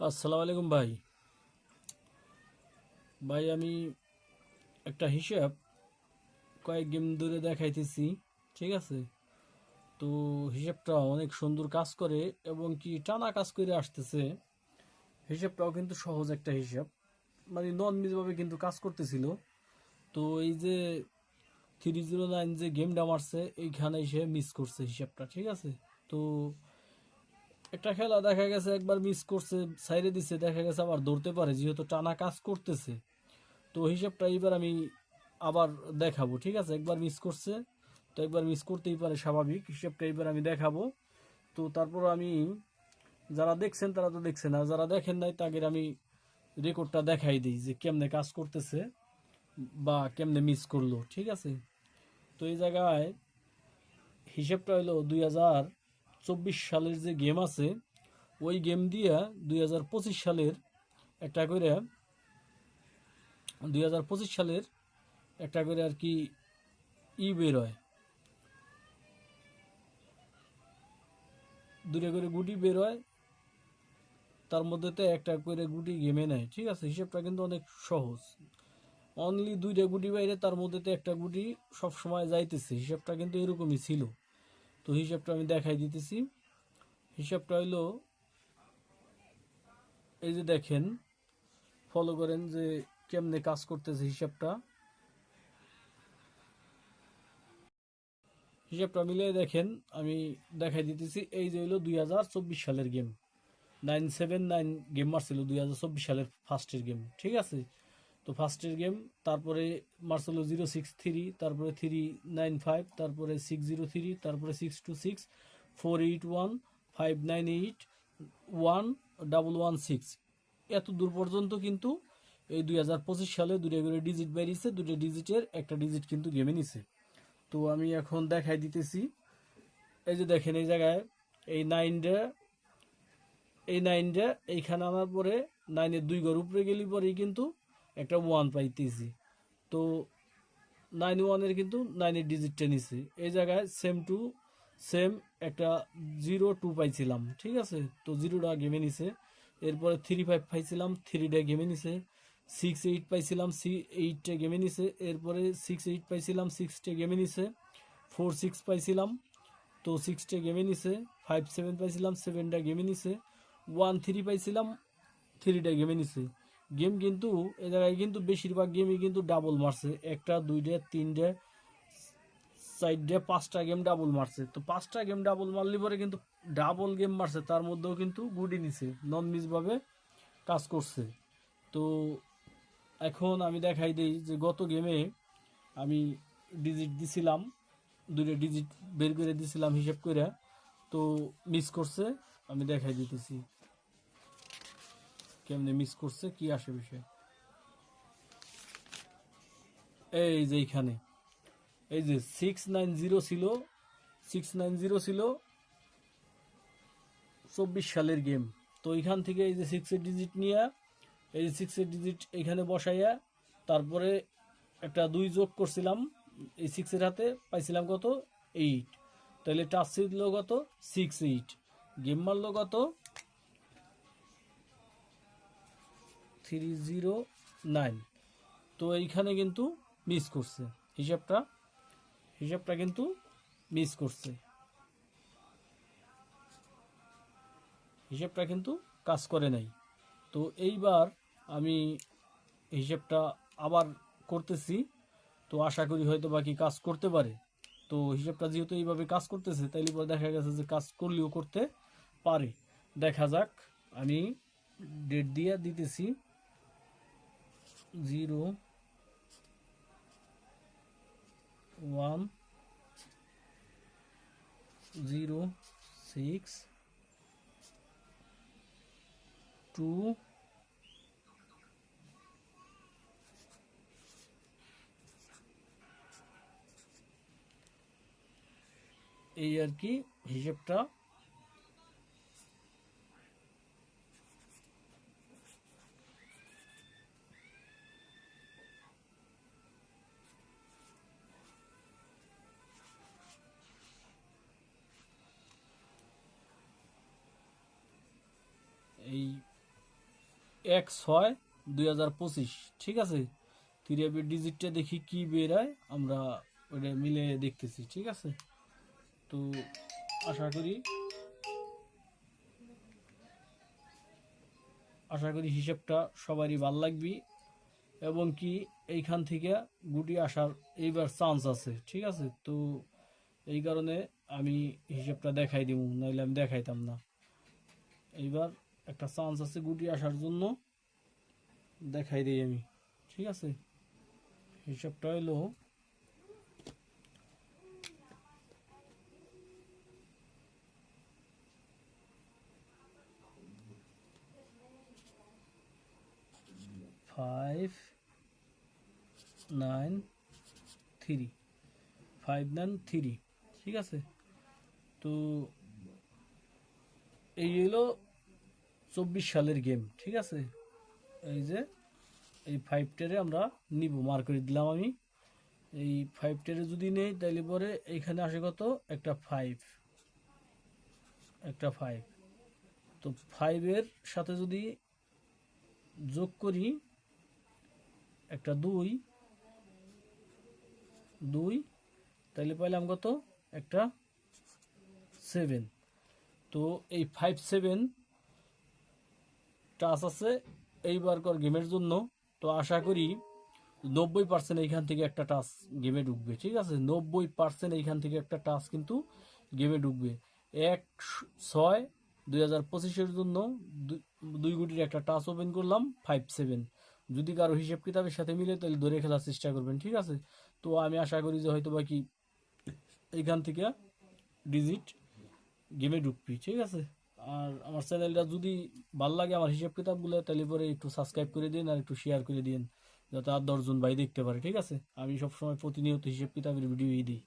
আসসালামু আলাইকুম ভাই। ভাই, আমি একটা হিসাব কয়েক গেম ধরে দেখাইতেছি, ঠিক আছে? তো হিসাবটা অনেক সুন্দর কাজ করে এবং কি টানা কাজ করে আসতেছে। হিসাবটাও কিন্তু সহজ একটা হিসাব। মানে নন মিজভাবে কিন্তু কাজ করতেছিল। তো এই যে থ্রি জিরো নাইন যে গেমটা মারছে, এইখানে এসে মিস করছে হিসাবটা, ঠিক আছে? তো একটা খেলা দেখা গেছে, একবার মিস করছে সাইডে দিছে, দেখা গেছে আবার ধরতে পারে, যেহেতু টানা কাজ করতেছে। তো হিসাবটা এবার আমি আবার দেখাবো, ঠিক আছে? একবার মিস করছে, তো একবার মিস করতেই পারে, স্বাভাবিক। হিসাবটা এবার আমি দেখাবো। তো তারপর আমি, যারা দেখছেন তারা তো দেখছেন, আর যারা দেখেন নাই তাদের আমি রেকর্ডটা দেখাই দিই যে কেমনে কাজ করতেছে বা কেমনে মিস করল, ঠিক আছে? তো এই জায়গায় হিসেবটা হলো দুই হাজার চব্বিশ সালের যে গেম আছে, ওই গেম দিয়া দুই হাজার পঁচিশ সালের একটা করে, দুই হাজার পঁচিশ সালের একটা করে আর কি ই বের হয়। দূরে করে গুটি বের হয়, তার মধ্যে তো একটা করে গুটি গেমে নেয়, ঠিক আছে? হিসেবটা কিন্তু অনেক সহজ। অনলি দুইটা গুটি বাইরে তার মধ্যে তো একটা গুটি সব সময় যাইতেছে, হিসাবটা কিন্তু এরকমই ছিল। তো হিসাবটা আমি দেখাই দিতেছি। হিসাবটা হইল, এই যে দেখেন ফলো করেন যে কেমনে কাজ করতেছে হিসাবটা। হিসাবটা মিলিয়ে দেখেন, আমি দেখাই দিতেছি, এই যে হইল দুই হাজার চব্বিশ সালের game nine seven nine game মারছিল দুই হাজার চব্বিশ সালের ফার্স্টের গেম ঠিক আছে? তো ফার্স্টের গেম তারপরে মার্সেলো জিরো সিক্স থ্রি তারপরে থ্রি নাইন ফাইভ তারপরে সিক্স জিরো থ্রি তারপরে six two six four eight one five nine eight one double one six এত দূর পর্যন্ত কিন্তু এই দুই হাজার পঁচিশ সালে দুটো করে ডিজিট বেরিয়েছে, দুটো ডিজিটের একটা ডিজিট কিন্তু গেমে নিছে। তো আমি এখন দেখাই দিতেছি। এই যে দেখেন এই জায়গায়, এই নাইনটা এই নাইনটা এইখানে আনার পরে নাইনের দুই ঘর উপরে গেলি পরেই কিন্তু একটা ওয়ান পাইতেছি। তো নাইন ওয়ানের কিন্তু নাইনের ডিজিটটা নিছে। এই জায়গায় সেম টু সেম একটা জিরো টু পাইছিলাম, ঠিক আছে? তো জিরোটা গেমে নিছে। এরপরে থ্রি ফাইভ পাইছিলাম থ্রিটা গেমে নিছে। সিক্স এইট পাইছিলাম সি এইটটা গেমে নিছে। এরপরে সিক্স এইট পাইছিলাম সিক্সটা গেমে নিছে। ফোর সিক্স পাইছিলাম, তো সিক্সটা গেমে নিছে। ফাইভ সেভেন পাইছিলাম সেভেনটা গেমে নিছে। ওয়ান থ্রি পাইছিলাম থ্রিটা গেমে নিছে। গেম কিন্তু, এ জায়গায় কিন্তু বেশিরভাগ গেমই কিন্তু ডাবল মারছে। একটা, দুইটা, তিনটে, চারটে, পাঁচটা গেম ডাবল মারছে। তো পাঁচটা গেম ডাবল মারলে পরে কিন্তু ডাবল গেম মারছে, তার মধ্যেও কিন্তু গুডি নিছে নন মিসভাবে কাজ করছে। তো এখন আমি দেখাই দিই যে গত গেমে আমি ডিজিট দিছিলাম, দুইটা ডিজিট বের করে দিছিলাম হিসেব করে তো মিস করছে, আমি দেখাই দিতেছি। কেমনে মিস করছে, কি আসে বিষয়? এই যে এইখানে। এই যে সিক্স নাইন জিরো ছিল সিক্স নাইন জিরো ছিল, চব্বিশ সালের গেম তো এইখান থেকে এই যে সিক্সের ডিজিট নিয়ে, এই যে সিক্সের ডিজিট এখানে বসাইয়া, তারপরে একটা দুই যোগ করছিলাম, এই সিক্সের হাতে পাইছিলাম কত? এইট তাহলে টাচ ছিল কত? সিক্স এইট গেম মারলো কত? থ্রি জিরো নাইন তো এইখানে কিন্তু মিস করছে। হিসাবটা হিসাবটা কিন্তু মিস করছে। হিসাবটা কিন্তু কাজ করে নাই। তো এইবার আমি হিসাবটা আবার করতেছি। তো আশা করি হয়তো বাকি কাজ করতে পারে। তো হিসাবটা যেহেতু এইভাবে কাজ করতেছে, তাইলে পরে দেখা গেছে যে কাজ করলেও করতে পারে। দেখা যাক, আমি ডেট দিয়ে দিতেছি। Zero one zero six two এই আর কি হিসেবটা এক ছয় দুই হাজার পঁচিশ। ঠিক আছে? থ্রি ডিজিটটা দেখি কি বেরায়, আমরা ওটা মিলে দেখতেছি, ঠিক আছে? তো আশা করি আশা করি হিসেবটা সবারই ভালো লাগবে। এবং কি এইখান থেকে গুটি আসার এইবার চান্স আছে, ঠিক আছে? তো এই কারণে আমি হিসেবটা দেখাই দিব নাহলে আমি দেখাইতাম না। এইবার একটা চান্স আছে গুটি আসার জন্য। দেখাই দিই আমি। ঠিক আছে? হিসাবটা হলো five nine three five nine three ঠিক আছে? তো এই হলো চব্বিশ সালের গেম ঠিক আছে? এই যে, এই ফাইভ টেরে আমরা নিব মার করে দিলাম আমি। এই ফাইভ টেরে যদি নেই তাহলে পরে এইখানে আসে কত? একটা ফাইভ একটা ফাইভ তো ফাইভের সাথে যদি যোগ করি, একটা দুই দুই তাহলে পাইলাম কত? একটা সেভেন তো এই ফাইভ সেভেন টাচ আছে এইবারকার গেমের জন্য। তো আশা করি নব্বই পার্সেন্ট এইখান থেকে একটা টাচ গেমে ঢুকবে, ঠিক আছে? নব্বই পার্সেন্ট এইখান থেকে একটা টাচ কিন্তু গেমে ঢুকবে। এক ছয় দুই হাজার পঁচিশের জন্য দুই- কোটির একটা টাচ ওপেন করলাম ফাইভ সেভেন যদি কারও হিসেব কিতাবের সাথে মিলে তাহলে ধরে খেলার চেষ্টা করবেন, ঠিক আছে? তো আমি আশা করি যে হয়তো বা কি এইখান থেকে ডিজিট গেমে ঢুকবি, ঠিক আছে? আর আমার চ্যানেলটা যদি ভালো লাগে আমার হিসাব কিতাবগুলো, তাহলে পরে একটু সাবস্ক্রাইব করে দিন আর একটু শেয়ার করে দিন, যাতে আর দশজন ভাই দেখতে পারে, ঠিক আছে? আমি সবসময় প্রতিনিয়ত হিসেব কিতাবের ভিডিওই দিই।